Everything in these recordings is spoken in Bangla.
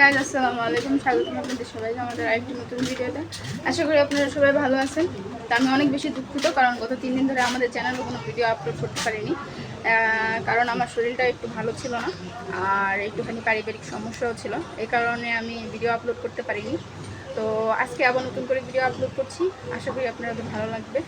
গাইজ আসসালামু আলাইকুম। স্বাগতম আপনাদের সবাইকে আমাদের আরেকটি নতুন ভিডিওতে। আশা করি আপনারা সবাই ভালো আছেন। তা আমি অনেক বেশি দুঃখিত, কারণ গত তিন দিন ধরে আমাদের চ্যানেলে কোনো ভিডিও আপলোড করতে পারিনি। কারণ আমার শরীরটা একটু ভালো ছিল না, আর একটুখানি পারিবারিক সমস্যাও ছিল। এই কারণে আমি ভিডিও আপলোড করতে পারিনি। তো আজকে আবার নতুন করে ভিডিও আপলোড করছি। আশা করি আপনাদের ভালো লাগবে।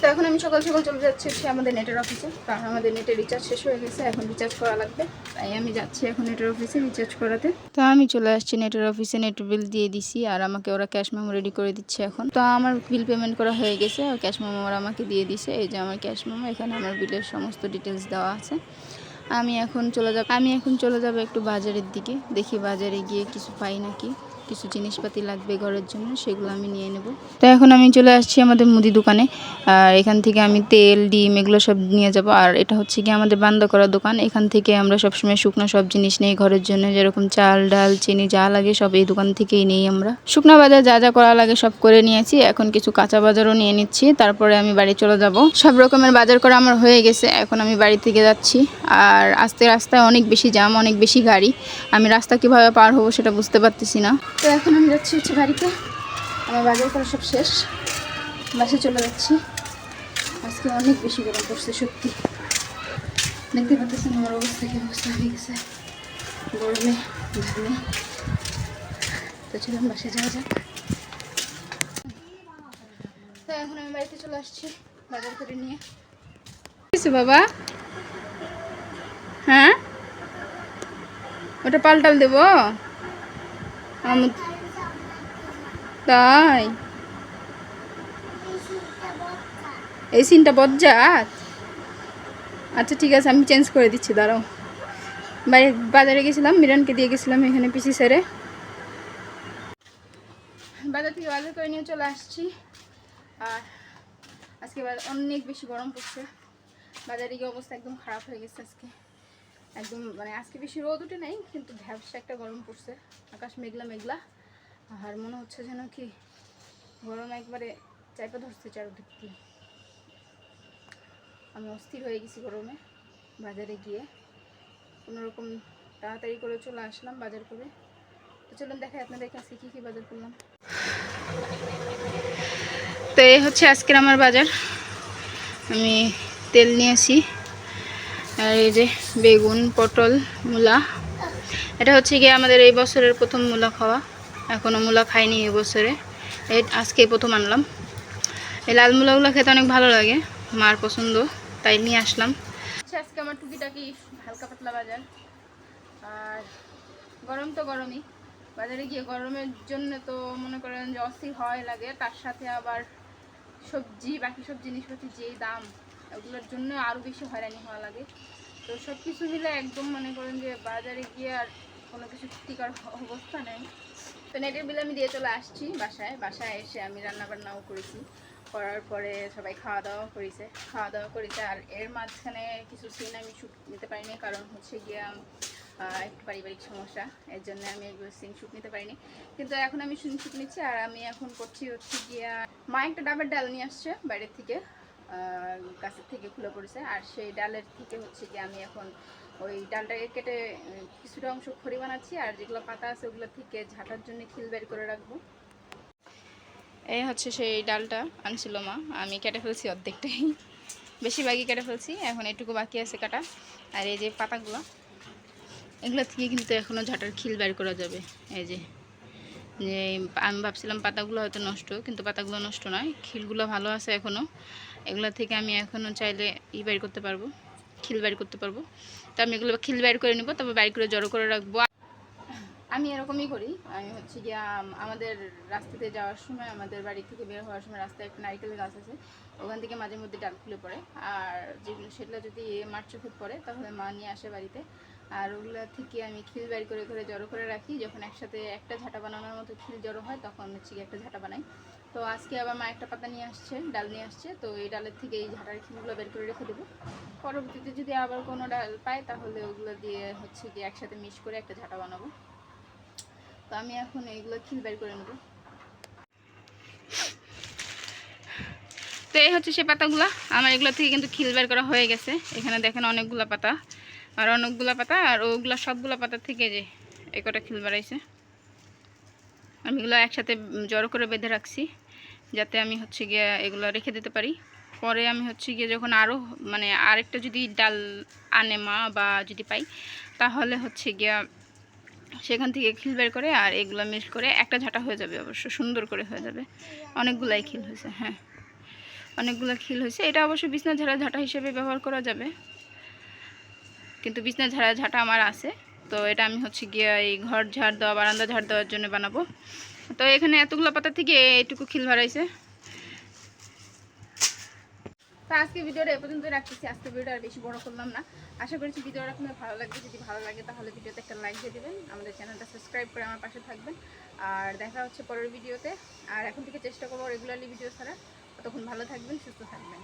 তো এখন আমি সকাল সকাল চলে যাচ্ছি হচ্ছে আমাদের নেটের অফিসে কারণ আমাদের নেটের রিচার্জ শেষ হয়ে গেছে, এখন রিচার্জ করা লাগবে। তাই আমি যাচ্ছি এখন নেটের অফিসে রিচার্জ করাতে। তো আমি চলে আসছি নেটের অফিসে নেট বিল দিয়ে দিছি, আর আমাকে ওরা ক্যাশ মেমো রেডি করে দিচ্ছে এখন। তো আমার বিল পেমেন্ট করা হয়ে গেছে, আর ক্যাশ মেমো ওরা আমাকে দিয়ে দিছে। এই যে আমার ক্যাশ মেমো এখানে আমার বিলের সমস্ত ডিটেলস দেওয়া আছে। আমি এখন চলে যাব, আমি এখন চলে যাব একটু বাজারের দিকে, দেখি বাজারে গিয়ে কিছু পাই নাকি। কিছু জিনিসপাতি লাগবে ঘরের জন্য, সেগুলো আমি নিয়ে নেব। তো এখন আমি চলে আসছি আমাদের মুদি দোকানে। আর এখান থেকে আমি তেল, ডিম এগুলো সব নিয়ে যাব। আর এটা হচ্ছে কি আমাদের বান্দা করা দোকান। এখান থেকে আমরা সবসময় শুকনো সব জিনিস নেই ঘরের জন্য। যেরকম চাল, ডাল, চিনি যা লাগে সব এই দোকান থেকেই নেই আমরা। শুকনো বাজার যা যা করা লাগে সব করে নিয়েছি। এখন কিছু কাঁচা বাজারও নিয়ে নিচ্ছি। তারপরে আমি বাড়ি চলে যাব। সব রকমের বাজার করা আমার হয়ে গেছে। এখন আমি বাড়ি থেকে যাচ্ছি। আর আস্তে রাস্তায় অনেক বেশি জাম অনেক বেশি গাড়ি। আমি রাস্তা কীভাবে পার হব সেটা বুঝতে পারতেছি না। তো এখন আমি যাচ্ছি হচ্ছে বাড়িতে। আমার বাজার করা সব শেষ। বাসে চলে যাচ্ছি। আজকে অনেক বেশি গরম পড়ছে, সত্যি। দেখতে পাচ্ছেন আমার অবস্থা কি অবস্থা হয়ে গেছে। গরমে, ঘামে। তো চলুন বাসে যাওয়া যাক। তো এখন আমি বাড়িতে চলে আসছি বাজার করে নিয়ে। বাবা? হ্যাঁ? ওটা পাল্টাল দেবো? আমুদ তাই? এই সিনটা বজ্জাত। আচ্ছা ঠিক আছে, আমি চেঞ্জ করে দিচ্ছি, দাঁড়াও। বাজারে গেছিলাম, মিরানকে দিয়ে গেছিলাম এখানে পিসি সেরে বাজার থেকে বাজার করে নিয়ে চলে আসছি। আর আজকে অনেক বেশি গরম পড়ছে। বাজারে গিয়ে অবস্থা একদম খারাপ হয়ে গেছে আজকে। একদম মানে আজকে বেশি রোদ উঠে নেই, কিন্তু ভ্যাবসা একটা গরম পড়ছে। আকাশ মেঘলা মেঘলা। আর মনে হচ্ছে যেন কি গরম একবারে চাইপা ধরছে চারদিক দিয়ে আমি অস্থির হয়ে গেছি গরমে, বাজারে গিয়ে। কোনোরকম তাড়াতাড়ি করে চলে আসলাম বাজার করে। তো চলুন দেখাই আপনাদের কাছে কী কী বাজার করলাম। তো এই হচ্ছে আজকের আমার বাজার। আমি তেল নিয়েছি আর এই যে বেগুন পটল মূলা। এটা হচ্ছে গিয়ে আমাদের এই বছরের প্রথম মূলা খাওয়া। এখনও মূলা খাইনি এই বছরে। এই আজকে প্রথম আনলাম। এই লাল মূলাগুলো খেতে অনেক ভালো লাগে মার পছন্দ তাই নিয়ে আসলাম। আচ্ছা, আজকে আমার টুকিটাকি হালকা পাতলা বাজার। আর গরম তো গরমই। বাজারে গিয়ে গরমের জন্য তো মনে করেন যে অস্থির হয় লাগে তার সাথে আবার সবজি বাকি সব জিনিসপত্র যেই দাম ওগুলোর জন্য আরও বেশি হয়রানি হওয়া লাগে। তো সব কিছু মিলে একদম মনে করেন যে বাজারে গিয়ে আর কোনো কিছু ক্ষতিকর অবস্থা নেই। তো নেটের বিল আমি দিয়ে চলে আসছি বাসায়। বাসায় এসে আমি রান্না বান্নাও করেছি। করার পরে সবাই খাওয়া দাওয়া করেছে। খাওয়া দাওয়া করেছে আর এর মাঝখানে কিছু সিন আমি শ্যুট নিতে পারিনি কারণ হচ্ছে গিয়ে একটু পারিবারিক সমস্যা। এর জন্য আমি এগুলো সিন শ্যুট নিতে পারিনি। কিন্তু এখন আমি সিন শ্যুট নিচ্ছি আর আমি এখন করছি হচ্ছে গিয়া, মা একটা ডাবের ডাল নিয়ে আসছে বাইরের থেকে। গাছের থেকে খুলে পড়েছে। আর সেই ডালের থেকে হচ্ছে কি আমি এখন ওই ডালটাকে কেটে কিছুটা অংশ খড়ি বানাচ্ছি, আর যেগুলো পাতা আছে ওগুলো থেকে ঝাঁটার জন্য খিল বের করে রাখব। এই হচ্ছে সেই ডালটা, আনছিল মা। আমি কেটে ফেলছি অর্ধেকটাই। বেশিরভাগই কেটে ফেলছি, এখন এটুকু বাকি আছে কাটা। আর এই যে পাতাগুলো, এগুলো থেকে কিন্তু এখনও ঝাঁটার খিল বের করা যাবে। এই যে যে আমি ভাবছিলাম পাতাগুলো হয়তো নষ্ট, কিন্তু পাতাগুলো নষ্ট নয়, খিলগুলো ভালো আছে এখনও এগুলো থেকে আমি এখনও চাইলে ই বাইর করতে পারব, খিল বাইর করতে পারব। তো আমি এগুলো খিল বাইর করে নেব, তারপর বের করে জড়ো করে রাখব। আমি এরকমই করি, আমি হচ্ছে গিয়া আমাদের রাস্তাতে যাওয়ার সময়, আমাদের বাড়ি থেকে বের হওয়ার সময় রাস্তায় একটা নারকেল গাছ আছে, ওখান থেকে মাঝে মধ্যে ডাল খুলে পড়ে। আর যেগুলো সেগুলো যদি মার চোখে পড়ে, তাহলে মা নিয়ে আসে বাড়িতে। আর ওগুলো থেকে আমি খিল বাইর করে করে জড়ো করে রাখি। যখন একসাথে একটা ঝাঁটা বানানোর মতো খিল জড়ো হয়, তখন হচ্ছে গিয়ে একটা ঝাঁটা বানাই। তো আজকে আবার মা একটা পাতা নিয়ে আসছে, ডাল নিয়ে আসছে। তো এই ডালের থেকে এই ঝাঁটার খিলগুলো বের করে রেখে দেবো। পরবর্তীতে যদি আবার কোনো ডাল পাই তাহলে ওগুলো দিয়ে হচ্ছে গিয়ে একসাথে মিক্স করে একটা ঝাঁটা বানাবো। তো আমি এখন এইগুলো খিল বের করে নেব। তো এই হচ্ছে সে পাতাগুলো। আমার এগুলো থেকে কিন্তু খিল বের করা হয়ে গেছে। এখানে দেখেন অনেকগুলো পাতা। আর অনেকগুলো পাতা, আর ওগুলো সবগুলো পাতা থেকে যে এই কটা খিল বাড়াইছে আমি এগুলো একসাথে জড়ো করে বেঁধে রাখছি, যাতে আমি হচ্ছে গিয়ে এগুলো রেখে দিতে পারি। পরে আমি হচ্ছে গিয়ে যখন আরও মানে আরেকটা যদি ডাল আনে মা বা যদি পাই, তাহলে হচ্ছে গিয়া সেখান থেকে খিল বের করে আর এগুলো মিক্স করে একটা ঝাঁটা হয়ে যাবে অবশ্য, সুন্দর করে হয়ে যাবে। অনেকগুলাই খিল হয়েছে হ্যাঁ। অনেকগুলো খিল হয়েছে। এটা অবশ্য বিছনা ঝাড়া ঝাঁটা হিসেবে ব্যবহার করা যাবে। কিন্তু বিছনা ঝাড়া ঝাঁটা আমার আছে। তো এটা আমি হচ্ছে গিয়ে এই ঘর ঝাড় দেওয়া, বারান্দা ঝাড় দেওয়ার জন্য বানাবো। তো এখানে এতগুলো পাতা থেকে এইটুকু খিল ভরাইছে তো আজকে ভিডিওটা এ পর্যন্ত রাখতেছি। আজকে ভিডিওটা আর বেশি বড় করলাম না। আশা করছি ভিডিওটা আপনার ভালো লাগবে। যদি ভালো লাগে তাহলে ভিডিওতে একটা লাইক দিয়ে দেবেন। আমাদের চ্যানেলটা সাবস্ক্রাইব করে আমার পাশে থাকবেন। আর দেখা হচ্ছে পরের ভিডিওতে। আর এখন থেকে চেষ্টা করব রেগুলারলি ভিডিও ছাড়া ততক্ষণ ভালো থাকবেন, সুস্থ থাকবেন।